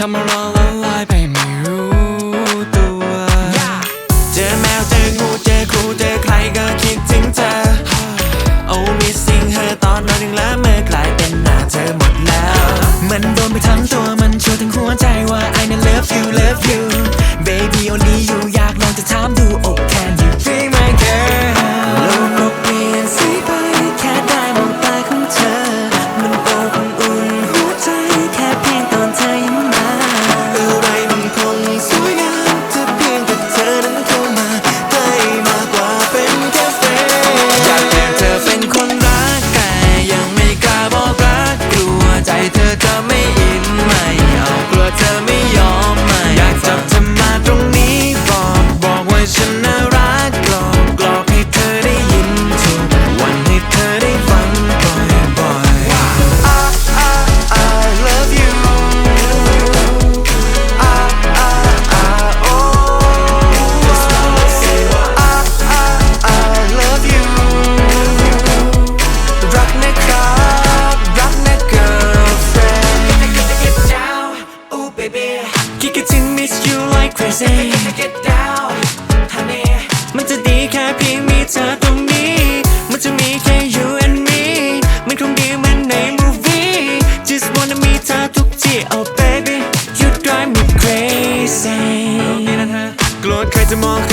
ทำมาร้องละลายไปไม่รู้ตัว เจอแมวเจองูเจอครูเจอใครก็คิดถึงเธอ โอ้มีสิ่งเธอตอนนอนถึงแล้วเมื่อกลายเป็นหน้าเธอหมดแล้ว มันโดนไปทั้งตัวมันชูทั้งหัวใจว่า I love you love you baby only you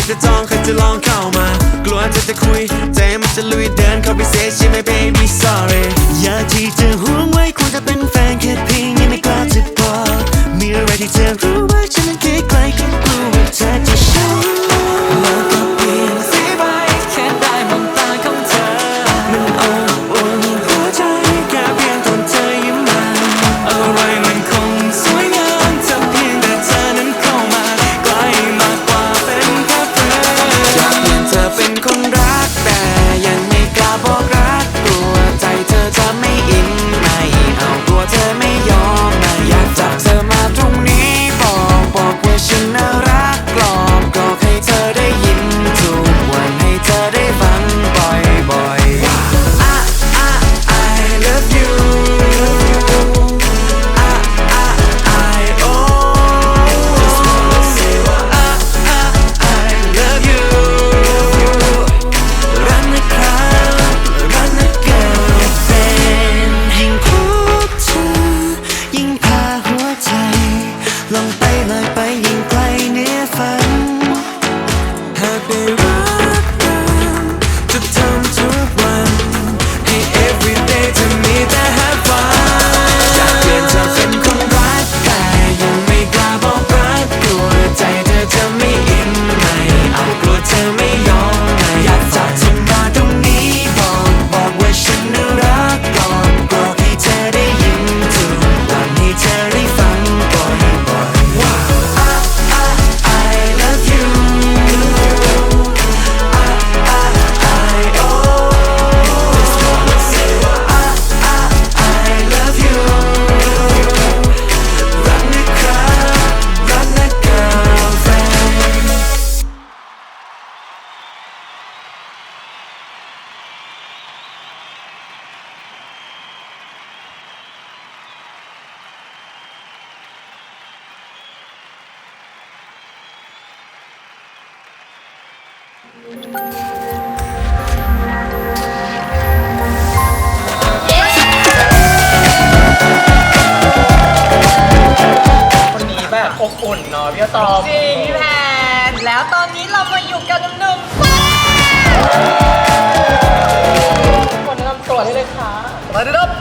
จะจองใครจะลองเข้ามากลัวเธอจะคุยใจมันจะลุยเดินเข้าไปเสียใช่ไหม baby sorry อย่าที่เจอห่วงไว้ควรจะเป็นแฟนแค่เพียงยังไม่กล้าจะบอกมีอะไรที่เธอรู้ คนนี้แบบอบอุ่นเนาะพี่อะตอมจริงพี่แพนแล้วตอนนี้เรามาอยู่กับหนุ่มๆฟ้าคนแนะนำตัวได้เลยค่ะสวัสดีครับ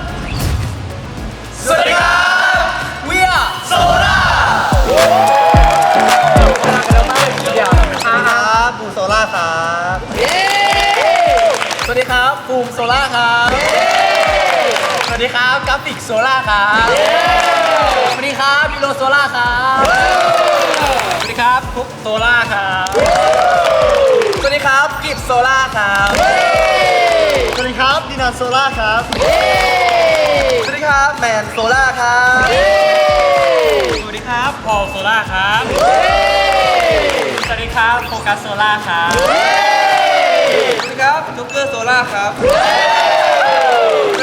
ครับกราฟิกโซล่าครับสวัสดีครับยูโรโซล่าครับสวัสดีครับพุกโซล่าครับสวัสดีครับกิบโซล่าครับสวัสดีครับดินาโซล่าครับสวัสดีครับแมนโซล่าครับสวัสดีครับพอลโซล่าครับสวัสดีครับโฟกัสโซล่าครับสวัสดีครับนุกเกอร์โซล่าครับส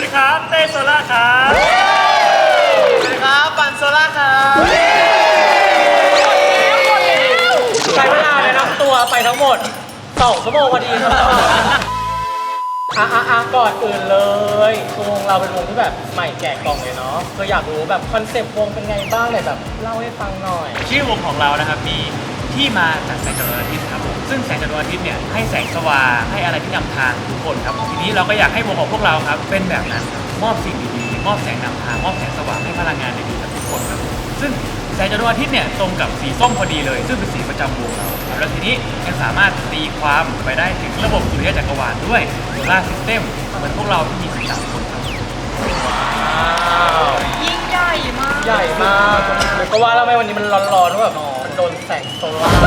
วัสดีครับเต้โซล่าครับสวัสดีครับปันโซล่าครับใช้เวลาแนะนำตัวไปทั้งหมด2ชั่วโมงพอดีครับอะอะอะก่อนอื่นเลยคือวงเราเป็นวงที่แบบใหม่แกะกล่องเลยเนาะคืออยากรู้แบบคอนเซปต์วงเป็นไงบ้างเลยแบบเล่าให้ฟังหน่อย ชื่อวงของเรานะครับมี ที่มาจากแสงจากดวงอาทิตย์ครับผมซึ่งแสงจากดวงอาทิตย์เนี่ยให้แสงสว่างให้อะไรที่นำทางทุกคนครับผมทีนี้เราก็อยากให้วงของพวกเราครับเป็นแบบนั้นครับมอบสิ่งดีๆมอบแสงนำทางมอบแสงสว่างให้พลังงานดีๆกับทุกคนครับซึ่งแสงจากดวงอาทิตย์เนี่ยตรงกับสีส้มพอดีเลย ซึ่งเป็นสีประจำวงเราครับแล้วทีนี้ยังสามารถตีความไปได้ถึงระบบสุริยะจักรวาลด้วยโซลาร์ซิสเต็มเหมือนพวกเราที่มีสีสามคนครับ ยิ่งใหญ่มาก ใหญ่มากเลยก็ว่าแล้วทำไมวันนี้มันร้อนๆว่าแบบมัน โดนแสงโซลาร์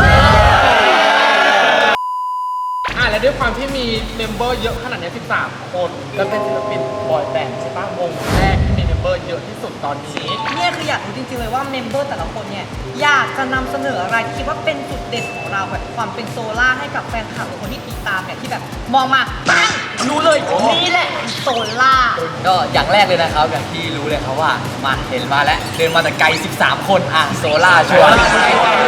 อะ แล้วด้วยความที่มีเมมเบอร์เยอะขนาดนี้13 คน แล้วเป็นศิลปินบอยแบนด์ใช่ปะวงแรกที่มี เมมเบอร์เยอะที่สุดตอนนี้ เนี่ยคืออยากรู้จริงๆเลยว่าเมมเบอร์แต่ละคนเนี่ยอยากจะนำเสนออะไรที่คิดว่าเป็นจุดเด่นของเราแบบความเป็นโซล่าให้กับแฟนคลับหรือคนที่ติดตามเนี่ยที่แบบมองมาปั้งรู้เลยนี่แหละโซล่า ก็อย่างแรกเลยนะครับอย่างที่รู้เลยครับว่ามาเห็นมาแล้วเดินมาแต่ไกล 13 คนอะโซล่าชัวร์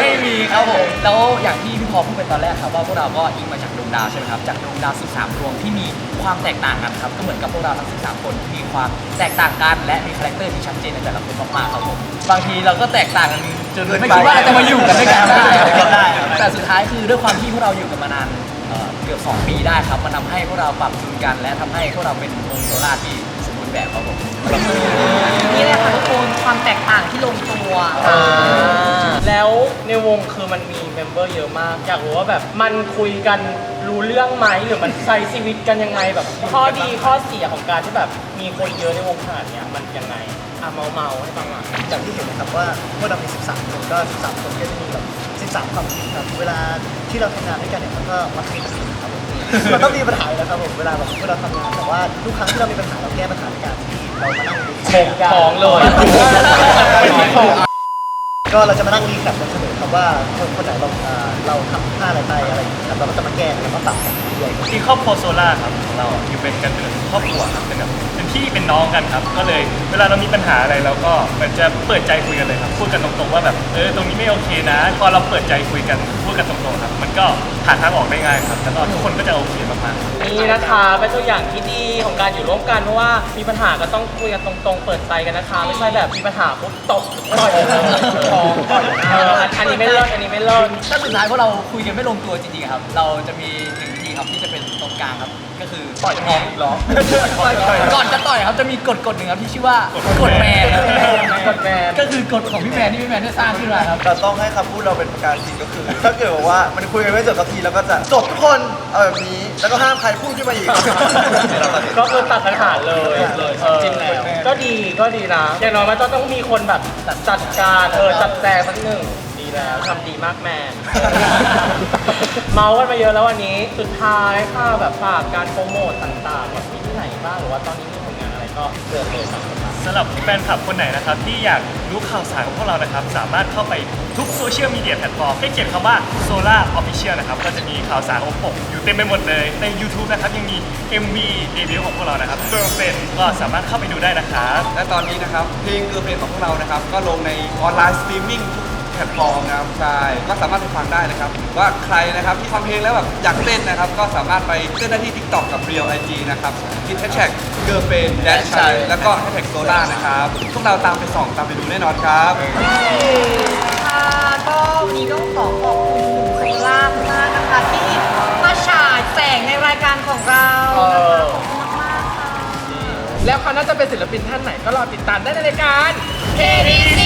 ไม่มีครับผมแล้วอย่างที่พี่พอพูดไปตอนแรกครับว่าพวกเราก็อิงมาจาก ดวงดาวใช่ไหมครับจากดวงดาว 13 ดวงที่มีความแตกต่างกันครับก็เหมือนกับพวกเราทั้ง 13 คนที่มีความแตกต่างกันและมีคาแรคเตอร์ที่ชัดเจนในแต่ละคนมากๆครับผมบางทีเราก็แตกต่างกันจนไม่คิดว่าเราจะมาอยู่กันด้วยกันได้แต่สุดท้ายคือด้วยความที่พวกเราอยู่กันมานานเอ่อเกือบ 2 ปีได้ครับมันทำให้พวกเราปรับจูนกัน และทำให้พวกเราเป็นวงโซล่าที่ รณ์แบบครับผมนี่แหละค่ะทุกคนความแตกต่างที่ลงตัวแล้วในวงคือมันมีเมมเบอร์เยอะมาก อยากรู้ว่าแบบมันคุยกันรู้เรื่องไหมหรือมันใช้ชีวิตกันยังไงแบบ ข้อดีข้อเสียของการที่แบบมีคนเยอะในวงขนาดเนี้ยมันยังไงอะเมาเมาๆให้ฟังหน่อยอย่างที่เห็นนะครับว่าพวกเรามี 13 คนก็ 13 คนก็จะมีแบบ 13 ความคิดครับเวลาที่เราทำงานด้วยกันเนี่ยมันก็มักมีปัญหาครับผ มมันต้องมีปัญหาอยู่แล้วครับผมเวลาแบบเวลาทำงานแต่ว่าทุกครั้งที่เรามีปัญหาเราแก้ปัญหาในการที่เรามานั่งดูโงของเลยก็เราจะมานั่งรีแคปกันเสมอครับว่าคนคนไหนเราอ่าเราทำพลาดอะไรไปอะไรอย่างเงี้ยครับเราก็จะมาแก้แล้วก็ปรับกันด้วยที่ครอบครัวโซล่าครับของเราอยู่เป็นกันเป็นครอบครัวครับเป็นแบบเป็น พี่เป็นน้องกันครับ ก็เลยเวลาเรามีปัญหาอะไรเราก็เหมือนจะเปิดใจคุยกันเลยครับพูดกันตรงๆว่าแบบเออตรงนี้ไม่โอเคนะ พอเราเปิดใจคุยกันพูดกันตรงๆครับ มันก็หาทางออกได้ง่ายครับแล้วก็ทุกคนก็จะโอเคมากๆ นี่นะคะเป็นตัวอย่างที่ดีของการอยู่ร่วมกันเพราะว่ามีปัญหาก็ต้องคุยกันตรงๆ เปิดใจกันนะคะ ไม่ใช่แบบมีปัญหาปุ๊บตบต่อยเลยของต่อยเอออันอันนี้ไม่เลิศอันนี้ไม่เลิศถ้าสุดท้ายพวกเราคุยกันไม่ลงตัวจริงๆครับ เราจะมีหนึ่งวิธี ครับที่จะเป็นตรงกลางครับ ก็คือต่อยท้องหรอก่อนจะต่อยครับจะมีกฎกฎหนึ่งครับที่ชื่อว่ากฎแมนครับกฎแมนก็คือกฎของพี่แมนที่พี่แมนได้สร้างขึ้นมาครับเราต้องให้คำพูดเราเป็นประการจริงก็คือ ถ้าเกิดบอกว่ามันคุยกันไม่จบสักทีเราก็จะจบทุกคนเอาแบบนี้แล้วก็ห้ามใครพูดขึ้นมาอีกก็คือตัดปัญหาเลยเลยจริงแล้วก็ดีก็ดีนะอย่างน้อยมันต้องต้องมีคนแบบจัดการเออจัดแจงสักหนึ่ง ดีแล้วทำดีมากแมนเมาส์กันมาเยอะแล้ววันนี้ สุดท้ายค่ะแบบฝากการโปรโมทต่างๆแบบมีที่ไหนบ้างหรือว่าตอนนี้มีผลงานอะไรก็เชิญเลยครับสำหรับแฟนคลับคนไหนนะครับที่อยากรู้ข่าวสารของพวกเรานะครับ สามารถเข้าไปทุกโซเชียลมีเดียแพลตฟอร์มให้เขียนคำว่า Solar Official นะครับก็จะมีข่าวสารของผมอยู่เต็มไปหมดเลย ใน YouTube นะครับยังมี MV เดบิวต์ของพวกเรานะครับตัวเป็นก็สามารถเข้าไปดูได้นะครับ และตอนนี้นะครับเพลงคือเพลงของพวกเรานะครับ ก็ลงในออนไลน์สตรีมมิ่งทุก แพลตฟอร์มนะครับใช่ก็สามารถไปฟังได้นะครับหรือว่าใครนะครับที่ฟังเพลงแล้วแบบอยากเต้นนะครับ ก็สามารถไปเต้นได้ที่ TikTok กับ Real IG นะครับติดแฮชแท็ก Girlfriend Dash Challenge แล้วก็แฮชแท็กโซล่านะครับพวกเราตามไปส่องตามไปดูแน่นอนครับค่ะก็วันนี้ต้องขอขอบคุณหนุ่มโซล่ามากนะคะที่มาฉายแสงในรายการของเรานะคะขอบคุณมากๆค่ะแล้วเขาน่าจะเป็นศิลปินท่านไหนก็รอติดตามได้ในรายการ KDC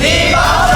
ทีบอล